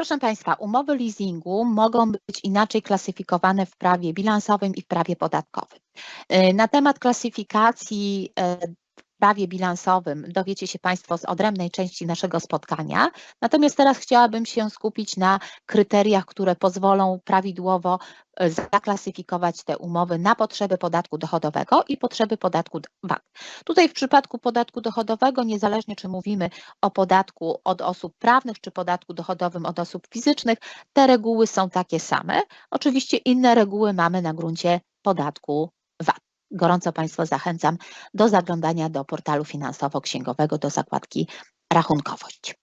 Proszę Państwa, umowy leasingu mogą być inaczej klasyfikowane w prawie bilansowym i w prawie podatkowym. Y, Na temat klasyfikacji w prawie bilansowym dowiecie się Państwo z odrębnej części naszego spotkania. Natomiast teraz chciałabym się skupić na kryteriach, które pozwolą prawidłowo e, zaklasyfikować te umowy na potrzeby podatku dochodowego i potrzeby podatku VAT. Tutaj w przypadku podatku dochodowego, niezależnie czy mówimy o podatku od osób prawnych, czy podatku dochodowym od osób fizycznych, te reguły są takie same. Oczywiście inne reguły mamy na gruncie podatku. Gorąco Państwa zachęcam do zaglądania do portalu finansowo-księgowego do zakładki rachunkowość.